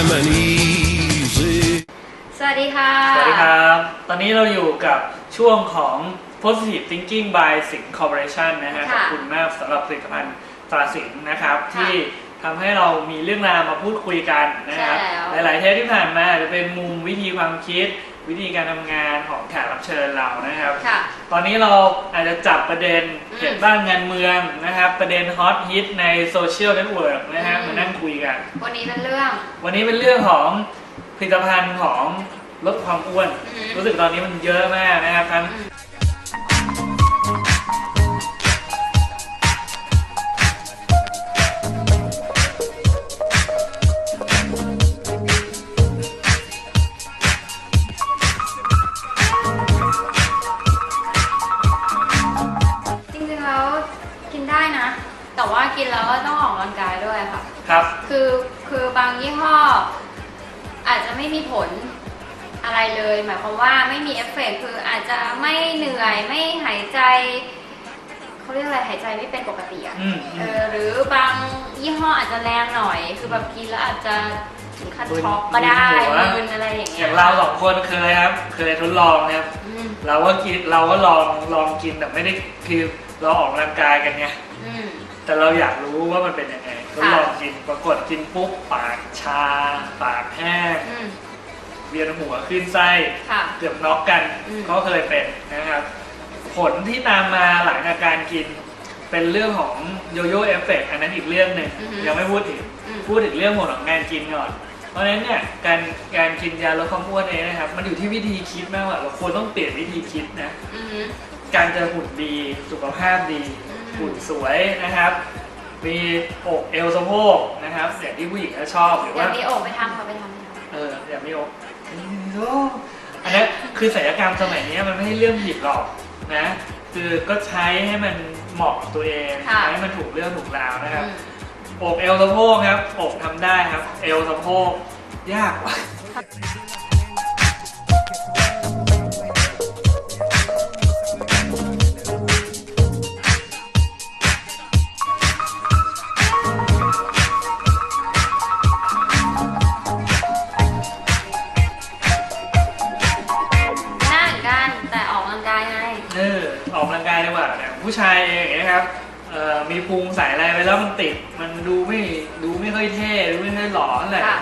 time and easy. สวัสดีค่ะ สวัสดีครับ ตอนนี้เราอยู่กับช่วงของ positive thinking by สิง corporation นะฮะ ขค่ะอบคุณมากสำหรับผลิตภัณฑ์ตราสิงนะครับ ค่ะที่ทำให้เรามีเรื่องราวมาพูดคุยกันนะครับ ใช่แล้วหลาย ๆ เทปที่ผ่านมาอาจจะเป็นมุมวิธีความคิด วิธีการทำงานของแขกรับเชิญเรานะครับ ค่ะ ตอนนี้เราอาจจะจับประเด็นอืมเหตุบ้านงานเมืองนะครับ ประเด็นฮอตฮิตในโซเชียลเน็ตเวิร์กนะฮะอืมมานั่งคุยกัน วันนี้เป็นเรื่อง วันนี้เป็นเรื่องของผลิตภัณฑ์ของลดความอ้วนอืมรู้สึกตอนนี้มันเยอะมากนะครับทั้ง แต่ว่ากินแล้วก็ต้องออกกำลังกายด้วยค่ะ ครับ คือคือบางยี่ห้อ อาจจะไม่มีผลอะไรเลย หมายความว่าไม่มีเอฟเฟกต์คืออาจจะไม่เหนื่อยไม่หายใจเขาเรียกอะไรหายใจไม่เป็นปกติอะอืม เออหรือบางยี่ห้ออาจจะแรงหน่อย คือแบบกินแล้วอาจจะถึงขั้นช็อกก็ได้มึนหัว มึนอะไรอย่างอเงี้ยย่างเราสองคนเคยครับ เคยทดลองนะครับ อืมเราก็กินเราก็ลองลองกินแต่ไม่ได้คือเราออกกำลังกายกันไง อืม แต่เราอยากรู้ว่ามันเป็นยังไงทดลองกินปรากฏกินปุ๊บปากชา ปากแห้งอืม เวียนหัวขึ้นไส้ค่ะเกือบน็อกกันอืม ก็เคยเป็นนะครับ ผลที่ตามมาหลังจากการกิน เป็นเรื่องของโยโย่เอฟเฟกอันนั้นอีกเรื่องหนึ่งยังไม่พูดถึง อืม พูดถึงเรื่องผลของการกินก่อน เพราะฉะนั้นเนี่ยการการกินยาลดความอ้วนเองนะครับ มันอยู่ที่วิธีคิดมากกว่าเราควรต้องเปลี่ยนวิธีคิดนะ อืม การจะหุ่นดีสุขภาพดีอืม หุ่นสวยนะครับ มีอกเอวสะโพกนะครับอย่างที่ผู้หญิงเขาชอบหรือเดี๋ยว่าวมีโอกไปทำค่ะไปทำไปทำเอออย่ามีอกโอ้อันนี้คือศัลยกรรมสมัยนี้มันไม่ใช่เรื่องผิดหรอกนะ คือก็ใช้ให้มันเหมาะกับตัวเองค่ะใช้ให้มันถูกเรื่องถูกราวนะครับอืมอกเอวสะโพกครับ อกทำได้ครับ เอวสะโพกยากกว่าหน้ ออออกกำลังกายดีกว่าเนี่ยผู้ชายเองอย่างเงี้ยครับเอ่อมีพุงใส่อะไรไปแล้วมันติด มันดูไม่ดูไม่ค่อยเท่ดูไม่ค่อยหล่อเท่าไหร่ค่ะ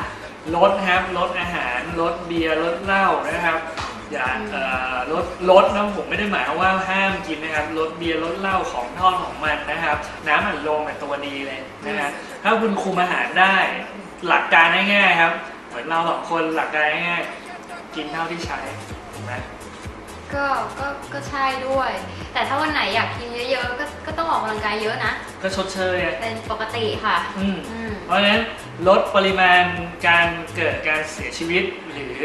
ลดครับลดอาหารลดเบียร์ลดเหล้านะครับ อย่าอืมเอ่อลดลดนะผมไม่ได้หมายความว่าห้ามกินนะครับลดเบียร์ลดเหล้าของทอดของมันนะครับ น้ำอัดลมเป็นตัวดีเลยนะฮะถ้าคุณคุมอาหารได้ หลักการง่ายๆครับ เหมือนเราสองคนหลักการง่ายๆกินเท่าที่ใช้ถูกไหม ก็ก็ก็ใช่ด้วย แต่ถ้าวันไหนอยากกินเยอะๆก็ก็ต้องออกกำลังกายเยอะนะ ก็ชดเชยอะเป็นปกติค่ะ อืม อืม เพราะฉะนั้นลดปริมาณการเกิดการเสียชีวิตหรือ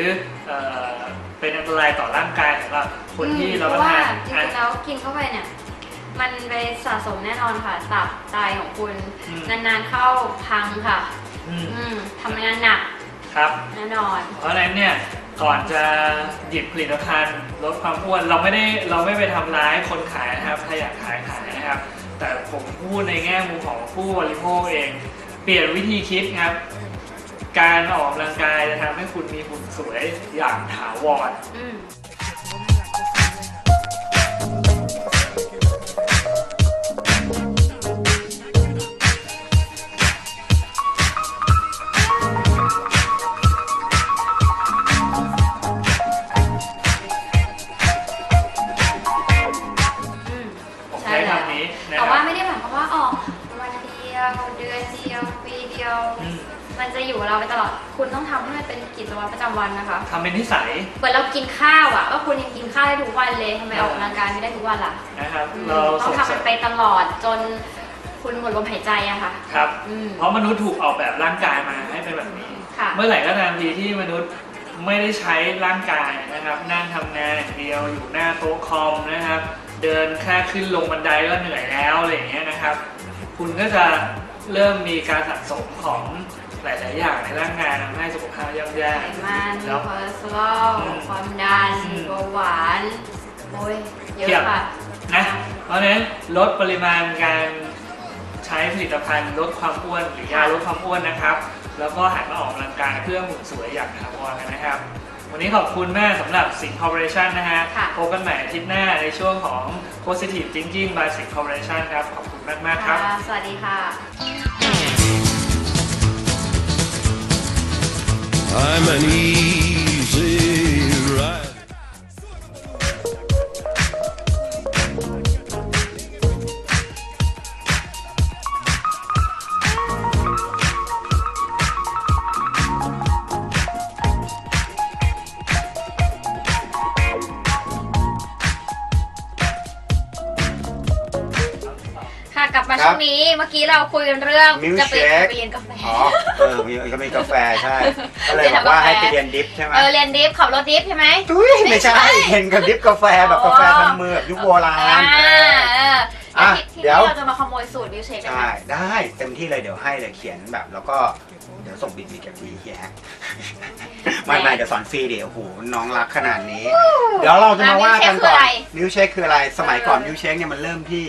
เอ่อเป็นอันตรายต่อร่างกายสำหรับคนที่อืมรับเพประราะว่าทานจริอะงๆแล้วกินเข้าไปเนี่ย มันไปสะสมแน่นอนค่ะตับไตของคุณ อืม นานๆเข้าพังค่ะ อืมอืมทำงานหนักครับ แน่นอน เพราะฉะนั้นเนี่ย ก่อนจะหยิบผลิตภัณฑ์ลดความอ้วนเราไม่ได้เราไม่ไปทำร้ายคนขายนะครับถ้าอยากขายขายนะครับ แต่ผมพูดในแง่มุมของผู้บริโภคเอง เปลี่ยนวิธีคิดครับ การออกกำลังกายจะทำให้คุณมีหุ่นสวยอย่างถาวร เป็นนิสัยเหมือนเรากินข้าวอะว่าคุณยังกินข้าวได้ทุกวันเลยทำไมออกกำลังกายไม่ได้ทุกวันล่ะนะครับอืมเราต้อส่งงทำเสริมันมไปตลอดจนคุณหมดลมหายใจอะค่ะครับ อืมเพราะมนุษย์ถูกออกแบบร่างกายมาให้เป็นแบบนี้ ค่ะ เมื่อไหร่ก็ตามทีที่มนุษย์ไม่ได้ใช้ร่างกายนะครับ นั่งทำงานอย่างเดียวอยู่หน้าโต๊ะคอมนะครับ เดินแค่ขึ้นลงบันไดก็เหนื่อยแล้วอะไรอย่างเงี้ยนะครับ คุณก็จะเริ่มมีการสะสมของ หลายๆอย่างในร่างกายทำให้สุขภาพย่ำแย่ไขมันแล้วคอเลสเตอรอลอืมความดันอืม เบาหวานโอ้ยเยเทียบอะค่ะ นะเพราะฉะนั้นลดปริมาณการใช้ผลิตภัณฑ์ลดความอ้วนหรือยาลดความอ้วนนะครับ แล้วก็หันมาออกกำลังกายเพื่อหุ่นสวยอย่างถาวรกันนะครับ วันนี้ขอบคุณแม่สำหรับสิง Corporation นะฮะค่ะ พบกันใหม่อาทิตย์หน้าในช่วงของ Positive Thinking by สิง Corporation ครับ ขอบคุณมาก ๆ ครับ ค่ะสวัสดีค่ะ I'm an easy rider. ช่วงนี้เมื่อกี้เราคุยกันเรื่อง Milk จะไป shake ไปเรียนกาแฟอ๋อเออมีก็มีกาแฟใช่ ก็เลยบอกว่าให้ไปเรียนดิฟใช่ไหมเออเรียนดิฟขับรถดิฟใช่ไหม ตุ้ยไม่ใช่ไม่ใช่เห็นกับดิฟกาแฟแบบอ๋อกาแฟทำมือแบบยุคโบราอ่าณเอออะแล้วที่เดี๋ยวที่เราจะมาขโมยสูตรมิลค์เชคกันไหมใช่ได้เต็มที่เลยเดี๋ยวให้เลยเขียนแบบแล้วก็เดี๋ยวส่งบินบีกับทีเฮียไม่ไม่เดี๋ยวสอนฟรีเดี๋ยวโอ้โหน้องรักขนาดนี้ เดี๋ยวเราจะมาว่ากันก่อนมิวเชคคืออะไรสมัยก่อนมิวเชคเนี่ยมันเริ่มที่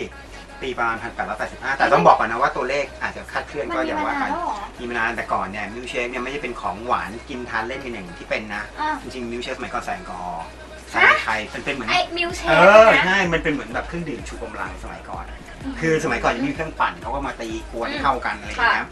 ปีประมาณ1885แต่ต้องบอกก่อนนะว่าตัวเลขอาจจะคลาดเคลื่อนมันก็มีอย่าว่ามากันนานแล้วเหรอมีมานานแต่ก่อนเนี่ยมิลค์เชคเนี่ยไม่ใช่เป็นของหวานกินทานเล่นกันอย่างที่เป็นนะอะจริงๆมิลค์เชคสมัยก่อนใส่แอลกอฮอล์ใส่ไทยมันเป็นเหมือนไอ้มิลค์เชเอคอนะใช่มันเป็นเหมือนแบบเครื่องดื่มชูกำลังสมัยก่อน คือสมัยก่อนยังไม่มีเครื่องปั่นเขาก็มาตีกวนเข้ากันอะไรอย่างเงี้ย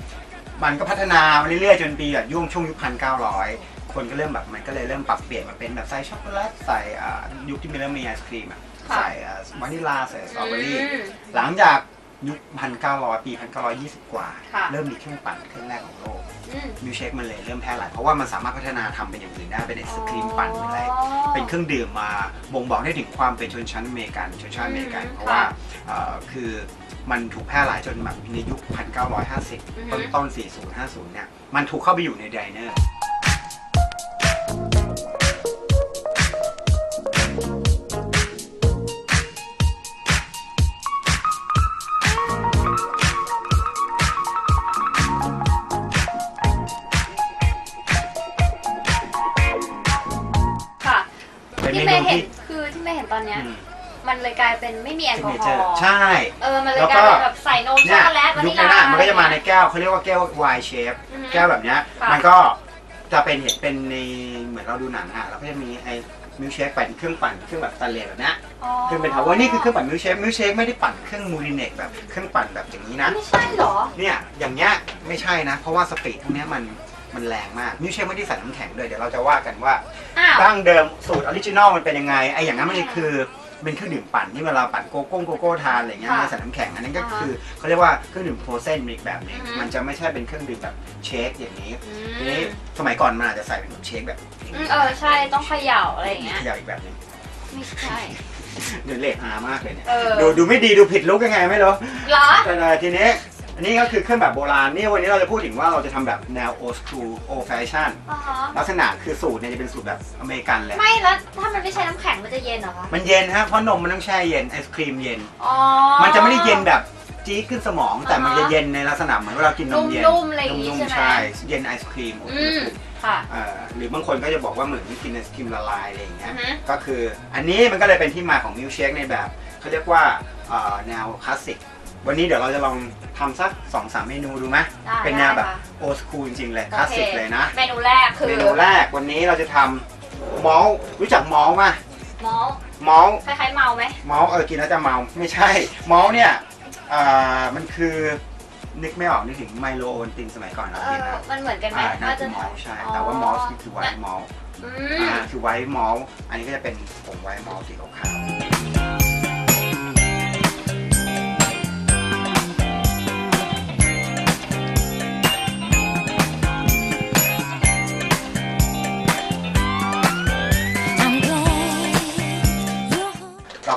มันก็พัฒนามาเรื่อยๆจนปีแบบยุ่งช่วงยุคพันเก้าร้อยคนก็เริ่มแบบมันก็เลยเริ่มปรับเปลี่ยนมาเป็นแบบใส่ช็อกโกแลตใส่อ่ายุคที่มีเริ่มมีไอศครีมอะค่ะ ใส่อ่าวานิลลาใส่สตรอเบอรี่อืมหลังจากยุคพันเก้าร้อยปีพันเก้าร้อยยี่สิบกว่า ค่ะ เริ่มมีเครื่องปั่นเครื่องแรกของโลกอืมมิลค์เชคมันเลยเริ่มแพร่หลายเพราะว่ามันสามารถพัฒนาทำเป็นอย่างอื่นได้เป็นไอศครีมปั่นเป็นอะไร เป็นเครื่องดื่มมาบ่งบอกได้ถึงความเป็นชนชั้นอเมริกันชนชาติอเมริกันอืมเพราะว่าค่ะเอ่อคือมันถูกแพร่หลายจนแบบในยุคอือฮึ1950 ต้นต้นๆ40 50 เนี่ย มันถูกเข้าไปอยู่ในไดเนอร์ายเป็นไม่มีแอลกอฮอ signature ล์ใช่ เออ มันเลยแล้วกก็ลายเป็นแบบใส่นมช็เนี่อยกโกแลตวายุนิคลนั้นลาอะมันก็จะมาในแก้วเขาเรียกว่าแก้ว wine shape อือฮึแก้วแบบเนี้ยค่ะมันก็จะเป็นเห็นเป็นในเหมือนเราดูหนังอะเราก็จะมีไอ้มิลค์เชคปั่นเครื่องปั่นเครื่องแบบสแตนเลสแบบเนี้ยอ๋อคือเป็นทาวเวอร์นี่คือเครื่องปั่นมิลค์เชคมิลค์เชคไม่ได้ปั่นเครื่องมูลิเนกแบบเครื่องปั่นแบบอย่างนี้นะ ไม่ใช่เหรอ เนี่ยอย่างเงี้ยไม่ใช่นะ เพราะว่าสปีดพวกเนี้ยมันมันแรงมากมิลค์เชคไม่ได้ใส่น้ำแข็งด้วยเดี๋ยวเราจะว่ากันว่าอ้าวดั้งเดิมสูตรออริจินอลมันเป็นยังไงไอ้อย่างนั้นมันคือ เป็นเครื่องดื่มปั่นที่เวลาปั่นโกโก้โกโก้ทานอะไรเงี้ยค่ะไม่ได้ใส่น้ำแข็งอันนั้นก็อ่าฮะคือเขาเรียกว่าเครื่องดื่มโฟรเซนอีกแบบหนึงอือฮึ มันจะไม่ใช่เป็นเครื่องดื่มแบบเชคอย่างนี้อืทีนี้มสมัยก่อนมันอาจจะใส่เป็นแบบเชคแบบอืมเออใช่ต้องเขย่าอะไรอย่างเงี้ยเขยาวอีกแบบหนึงไม่ใช่ เดี๋ยวเละอามากเลยเนี่ยเออ ดูดูไม่ดีดูผิดลุกยังไงไม่รู้ เหรอ แต่ทีนี้อั นนี้ก็คือเครื่องแบบโบราณนี่วันนี้เราจะพูดถึงว่าเราจะทำแบบแนว old school old fashion อ๋อฮะลักษณะคือสูตรเนี่ยจะเป็นสูตรแบบอเมริกันเลยไม่แล้วถ้ามันไม่ใช้น้ำแข็งมันจะเย็นเหรอคะ มันเย็นฮะเพราะนมมันต้องแช่เย็นไอศครีมเย็น อ๋อ มันจะไม่ได้เย็นแบบจี๊ดขึ้นสมองแต่มันอ่าฮะจะเย็นในลักษณะเหมือนเวลากินนมเย็นนุ่มๆอะไรอย่างงี้นุ่มใช่ไหมๆใช่เย็นไอศครีมอุณหอืมภูมิค่ะ เอ่อหรือบางคนก็จะบอกว่าเหมือนกินไอศครีมละลายอะไรอย่างเงี้อืยอฮึ ก็คืออันนี้มันก็เลยเป็นที่มาของมิลค์เชคในแบบเขาเรียกว่าเอ่อแนวคลาสสิก วันนี้เดี๋ยวเราจะลองทำสัก2อสามเมนูดูไหมได้เป็นแนวแบบได้ค่ะ โอ s คูลจริงๆเลยคลาสสิกเลยนะ เมนูแรกคือเมนูแรกวันนี้เราจะทำมอลต์รู้จักมอลต์ป่ะมอลมอลต์ คล้ายๆเมาไหมมอลต์เออกินแล้วจะเมาไม่ใช่มอลต์เนี่ยอ่ามันคือนึกไม่ออกนึกถึงไมโลโอนตินสมัยก่อนเราเอกินอ นะมันเหมือนกันไหมอ่าน่าว่าจะจะมอลต์ใช่แต่ว่ามอลต์นี่คือไวท์มอลต์อือ่ามคือไวท์มอลต์อันนี้ก็จะเป็นผงไวท์มอลต์สีขาวๆ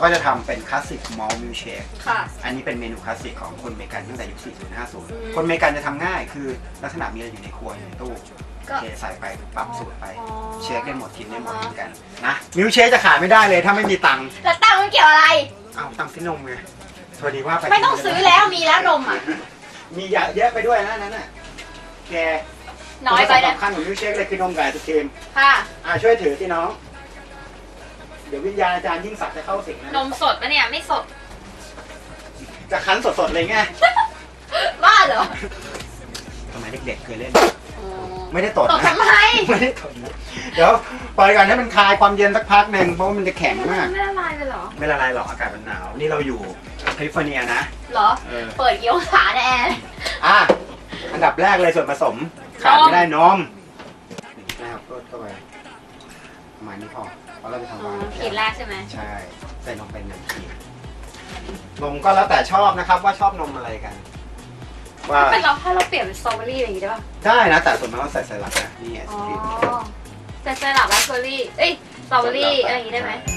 ก็จะทำเป็นคลาสสิกมอลต์มิลเชคค่ะ อันนี้เป็นเมนูคลาสสิกของคนอเมริกันตั้งแต่ยุคอืม40 50 คนอเมริกันจะทำง่ายคือลักษณะมีอะไรอยู่ในครัวอยู่ในตู้ก็ เทใส่ไปปรับสูตรไปอ๋อเชคได้หมดกินได้หมดเหมือนกันนะมิลเชคจะขายไม่ได้เลยถ้าไม่มีตังค์แล้วตังค์มันเกี่ยวอะไร เอาตังค์ซื้อนมไงสวัสดีว่าไป ไม่ต้องซื้อแล้วมีแล้วนมอะ มีเยอะเยอะไปด้วยนะนั่นน่ะ แกน้อยไปส่วนนะสำคัญของมิลเชคเลยคือนมกับไอศครีมค่ะ อ่าช่วยถือที่น้อง เดี๋ยววิญญาณอาจารย์ยิ่งศักดิ์จะเข้าสิงนะนมสดปะเนี่ย ไม่สด จะคั้นสดๆเลยไงบ้าเหรอสมัยเด็กๆเคยเล่นโอ้ไม่ได้ตดตกนะทำไมไม่ได้ตดนะเดี๋ยวปล่อยก่อนให้มันคลายความเย็นสักพักหนึ่งเพราะว่ามันจะแข็งมาก ไม่ละลายเลยเหรอไม่ละลายหรอกอากาศมันหนาว นี่เราอยู่แคลิฟอร์เนียนะ เหรอ เออ เปิดกี่องศาแน่อะอันดับแรกเลยส่วนผสมขาดไม่ได้นมนะครับก็เข้าไปประมาณนี้พอเพราะเราจะทำวางขีดแรกใช่ไหมใช่ใส่นมเป็นหนึ่งขีดนมก็แล้วแต่ชอบนะครับ ว่าชอบนมอะไรกัน ว่าเป็นเราถ้าเราเปลี่ยนเป็นสตรอเบอรี่อะไรอย่างงี้ได้ป่ะได้นะ แต่ส่วนมากก็ใส่ไซรัปนะนี่ไอศอ๋อครีมแต่สลับราสเบอรี่เอ้ยสตรอเบอรี่อะไรอย่างงี้ได้ไหมใช่